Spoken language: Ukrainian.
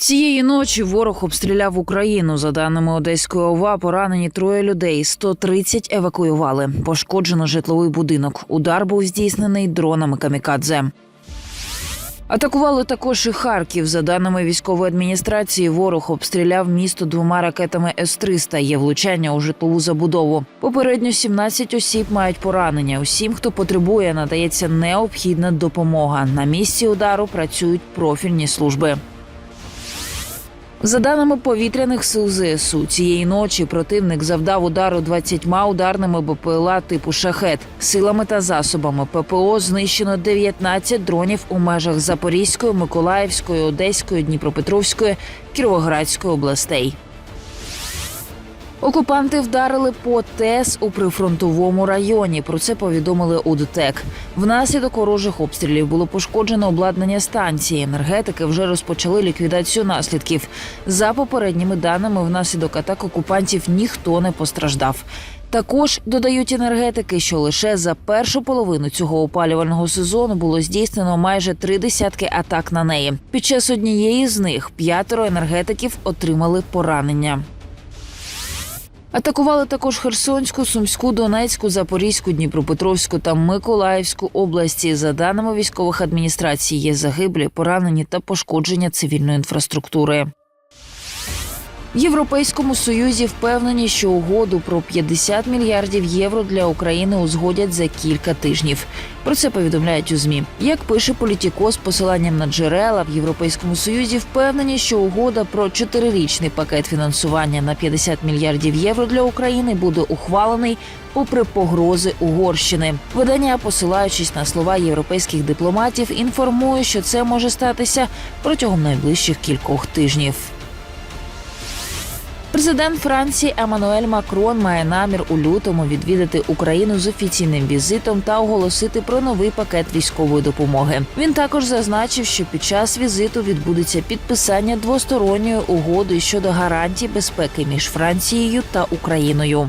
Цієї ночі ворог обстріляв Україну. За даними Одеської ОВА, поранені троє людей. 130 евакуювали. Пошкоджено житловий будинок. Удар був здійснений дронами камікадзе. Атакували також і Харків. За даними військової адміністрації, ворог обстріляв місто двома ракетами С-300. Є влучання у житлову забудову. Попередньо 17 осіб мають поранення. Усім, хто потребує, надається необхідна допомога. На місці удару працюють профільні служби. За даними повітряних сил ЗСУ, цієї ночі противник завдав удару 20 ударними БПЛА типу шахет. Силами та засобами ППО знищено 19 дронів у межах Запорізької, Миколаївської, Одеської, Дніпропетровської, Кіровоградської областей. Окупанти вдарили по ТЕС у прифронтовому районі. Про це повідомили у ДТЕК. Внаслідок ворожих обстрілів було пошкоджено обладнання станції. Енергетики вже розпочали ліквідацію наслідків. За попередніми даними, внаслідок атак окупантів ніхто не постраждав. Також додають енергетики, що лише за першу половину цього опалювального сезону було здійснено майже три десятки атак на неї. Під час однієї з них п'ятеро енергетиків отримали поранення. Атакували також Херсонську, Сумську, Донецьку, Запорізьку, Дніпропетровську та Миколаївську області. За даними військових адміністрацій, є загиблі, поранені та пошкодження цивільної інфраструктури. В Європейському союзі впевнені, що угоду про 50 мільярдів євро для України узгодять за кілька тижнів. Про це повідомляють у змі. Як пише політіко з посиланням на джерела в Європейському Союзі, впевнені, що угода про чотирирічний пакет фінансування на 50 мільярдів євро для України буде ухвалений попри погрози Угорщини. Видання, посилаючись на слова європейських дипломатів, інформує, що це може статися протягом найближчих кількох тижнів. Президент Франції Еммануель Макрон має намір у лютому відвідати Україну з офіційним візитом та оголосити про новий пакет військової допомоги. Він також зазначив, що під час візиту відбудеться підписання двосторонньої угоди щодо гарантій безпеки між Францією та Україною.